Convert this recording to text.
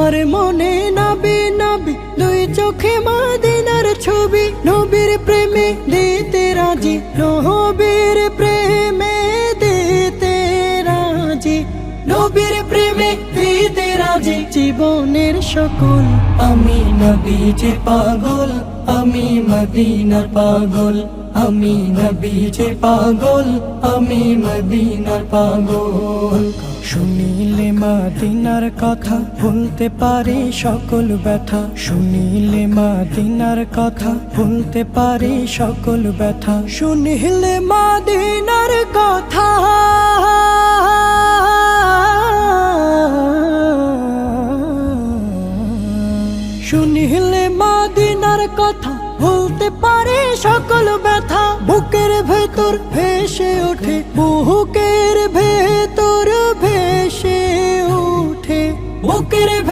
আমার মনে নাবি নাবি দুই চোখে মাদিনার ছবি নবীর প্রেমে দিতে রাজি নহবীর প্রেমে নবীর প্রেমে দিতে রাজি জীবনের সকল। আমি নবীজে পাগল, আমি মদিনার পাগল। আমি নবীজে পাগল, আমি মদিনার পাগল। শুনিলে মাদিনার কথা ভুলতে পারি সকল ব্যথা। শুনিলে মাদিনার কথা ভুলতে পারি সকল ব্যথা। শুনিলে মাদিনার শুনিলে মাদিনার কথা, বলতে পারে সকল ব্যথা। বুকের ভেতর ভেসে ওঠে বুকের ভেতর ভেসে ওঠে। বুকের